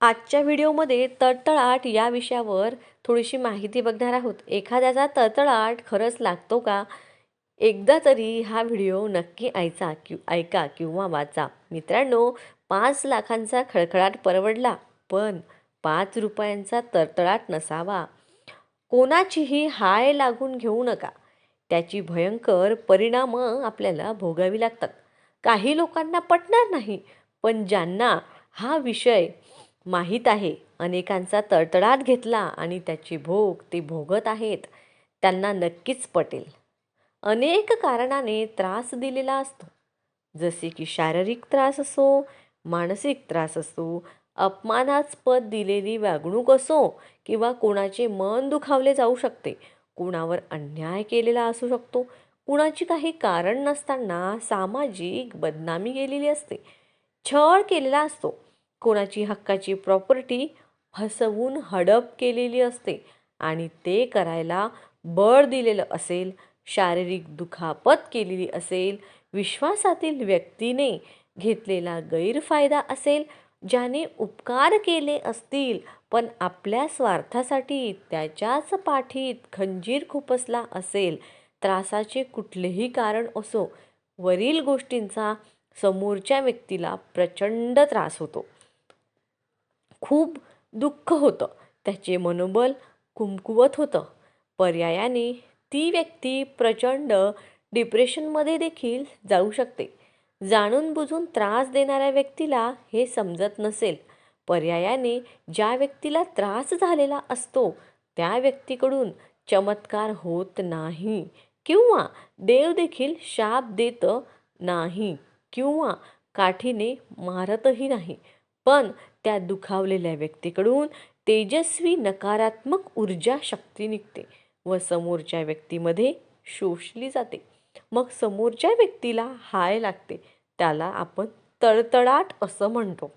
आजच्या व्हिडिओमध्ये तळतळाट या विषयावर थोडीशी माहिती बघणार आहोत. एखाद्याचा तळतळाट खरंच लागतो का? एकदा तरी हा व्हिडिओ नक्की ऐचा कि ऐका किंवा वाचा. मित्रांनो पाच लाखांचा खळखळाट परवडला पण पाच रुपयांचा तळतळाट नसावा. कोणाचीही हाय लागून घेऊ नका. त्याची भयंकर परिणामं आपल्याला भोगावी लागतात. काही लोकांना पटणार नाही पण ज्यांना हा विषय माहीत आहे. अनेकांचा तळतळाट घेतला आणि त्याची भोग ते भोगत आहेत. त्यांना नक्कीच पटेल. अनेक कारणाने त्रास दिलेला असतो. जसे की शारीरिक त्रास असो मानसिक त्रास असो अपमानास्पद दिलेली वागणूक असो किंवा कोणाचे मन दुखावले जाऊ शकते. कुणावर अन्याय केलेला असू शकतो. कुणाची काही कारण नसताना सामाजिक बदनामी केलेली असते. छळ केलेला असतो. कोणाची हक्काची प्रॉपर्टी फसवून हडप केलेली असते आणि ते करायला बळ दिलेलं असेल शारीरिक दुखापत केलेली असेल विश्वासातील व्यक्तीने घेतलेला गैरफायदा असेल ज्याने उपकार केले असतील पण आपल्या स्वार्थासाठी त्याच्याच पाठीत खंजीर खुपसला असेल त्रासाचे कुठलेही कारण असो वरील गोष्टींचा समोरच्या व्यक्तीला प्रचंड त्रास होतो. खूप दुःख होतं. त्याचे मनोबल कुमकुवत होतं. पर्यायाने ती व्यक्ती प्रचंड डिप्रेशनमध्ये देखील जाऊ शकते. जाणून बुजून त्रास देणाऱ्या व्यक्तीला हे समजत नसेल. पर्यायाने ज्या व्यक्तीला त्रास झालेला असतो त्या व्यक्तीकडून चमत्कार होत नाही किंवा देव देखील शाप देत नाही किंवा काठीने मारतही नाही. पण त्या दुखावलेल्या व्यक्तीकडून तेजस्वी नकारात्मक ऊर्जा शक्ती निघते व समोरच्या व्यक्तीमध्ये शोषली जाते. मग समोरच्या व्यक्तीला हाय लागते. त्याला आपण तळतळाट असं म्हणतो.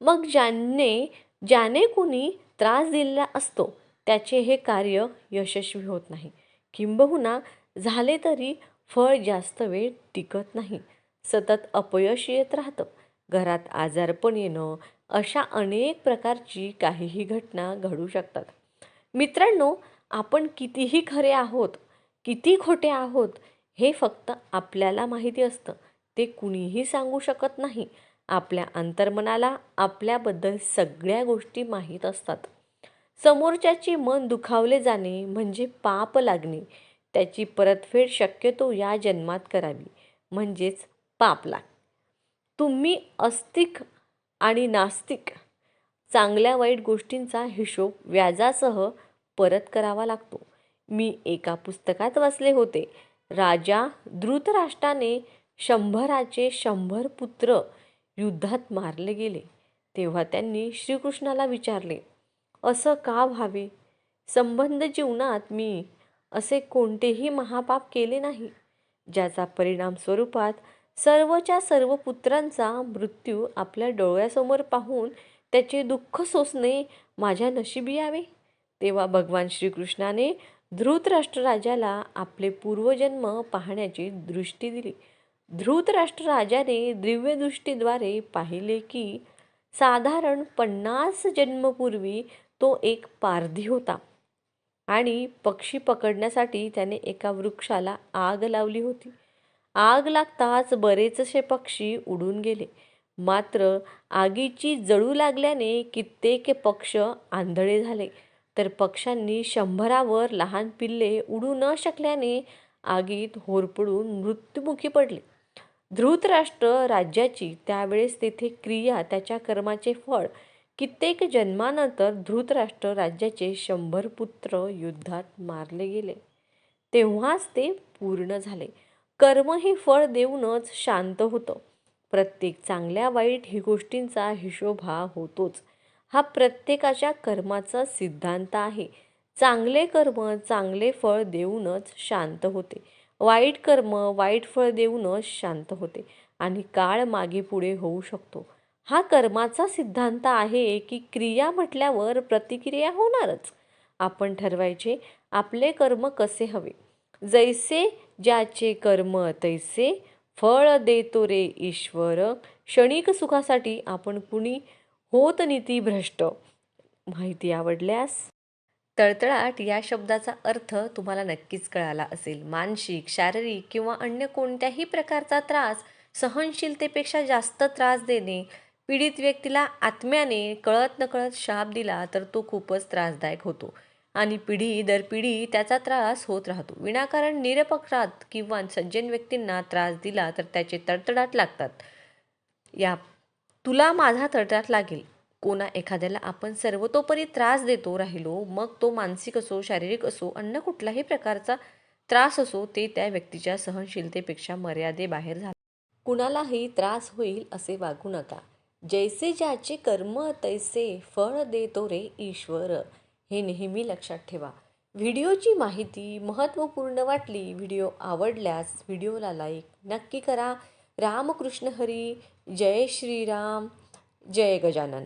मग ज्याने ज्याने कोणी त्रास दिलेला असतो त्याचे हे कार्य यशस्वी होत नाही. किंबहुना झाले तरी फळ जास्त वेळ टिकत नाही. सतत अपयश येत राहतं. घरात आजारपण येणं अशा अनेक प्रकारची काहीही घटना घडू शकतात. मित्रांनो आपण कितीही खरे आहोत किती खोटे आहोत हे फक्त आपल्याला माहिती असतं. ते कुणीही सांगू शकत नाही. आपल्या अंतर्मनाला आपल्याबद्दल सगळ्या गोष्टी माहीत असतात. समोरच्याची मन दुखावले जाणे म्हणजे पाप लागणे. त्याची परतफेड शक्यतो या जन्मात करावी. म्हणजेच पाप लाग तुम्ही अस्तिक आणि नास्तिक. चांगल्या वाईट गोष्टींचा हिशोब व्याजासह परत करावा लागतो. मी एका पुस्तकात वाचले होते. राजा धृतराष्ट्राने शंभराचे शंभर पुत्र युद्धात मारले गेले. तेव्हा त्यांनी श्रीकृष्णाला विचारले असं का व्हावे? संबंध जीवनात मी असे कोणतेही महापाप केले नाही ज्याचा परिणाम स्वरूपात सर्वच्या सर्व पुत्रांचा मृत्यू आपल्या डोळ्यासमोर पाहून त्याचे दुःख सोसणे माझ्या नशिबी यावे. तेव्हा भगवान श्रीकृष्णाने धृतराष्ट्र राजाला आपले पूर्वजन्म पाहण्याची दृष्टी दिली. धृतराष्ट्र राजाने दिव्यदृष्टीद्वारे पाहिले की साधारण पन्नास जन्मपूर्वी तो एक पारधी होता आणि पक्षी पकडण्यासाठी त्याने एका वृक्षाला आग लावली होती. आग लागताच बरेचसे पक्षी उडून गेले. मात्र आगीची जळू लागल्याने कित्येक पक्ष आंधळे झाले. तर पक्ष्यांनी शंभरावर लहान पिल्ले उडू न शकल्याने आगीत होरपडून मृत्युमुखी पडले. धृतराष्ट्र राज्याची त्यावेळेस तेथे क्रिया त्याच्या कर्माचे फळ. कित्येक जन्मानंतर धृतराष्ट्र राज्याचे शंभर पुत्र युद्धात मारले गेले. तेव्हाच ते पूर्ण झाले. कर्म हे फळ देऊनच शांत होतं. प्रत्येक चांगल्या वाईट ही गोष्टींचा हिशोब हा होतोच. हा प्रत्येकाच्या कर्माचा सिद्धांत आहे. चांगले कर्म चांगले फळ देऊनच शांत होते. वाईट कर्म वाईट फळ देऊनच शांत होते आणि काळ मागे पुढे होऊ शकतो. हा कर्माचा सिद्धांत आहे की क्रिया म्हटल्यावर प्रतिक्रिया होणारच. आपण ठरवायचे आपले कर्म कसे हवे? जैसे ज्याचे कर्म तैसे फळ देतो रे ईश्वर. क्षणिक सुखासाठी आपण कुणी होत नीती भ्रष्ट. माहिती आवडल्यास तळतळाट या शब्दाचा अर्थ तुम्हाला नक्कीच कळाला असेल. मानसिक शारीरिक किंवा अन्य कोणत्याही प्रकारचा त्रास सहनशीलतेपेक्षा जास्त त्रास देणे पीडित व्यक्तीला आत्म्याने कळत नकळत शाप दिला तर तो खूपच त्रासदायक होतो. आणि पिढी दर पिढी त्याचा त्रास होत राहतो. विनाकारण निरपराध किंवा सज्जन व्यक्तींना त्रास दिला तर त्याचे तडतडाट लागतात. या तुला माझा तडतडाट लागेल. कोणा एखाद्याला आपण सर्वतोपरी त्रास देतो राहिलो मग तो मानसिक असो शारीरिक असो अन्य कुठलाही प्रकारचा त्रास असो ते त्या व्यक्तीच्या सहनशीलतेपेक्षा मर्यादेबाहेर झाला. कुणालाही त्रास होईल असे वागू नका. जैसे ज्याचे कर्म तैसे फळ देतो रे ईश्वर. हे नेहमी लक्षात ठेवा. व्हिडिओची माहिती महत्त्वपूर्ण वाटली व्हिडिओ आवडल्यास व्हिडिओला लाईक नक्की करा. रामकृष्ण हरी जय श्रीराम जय गजानन.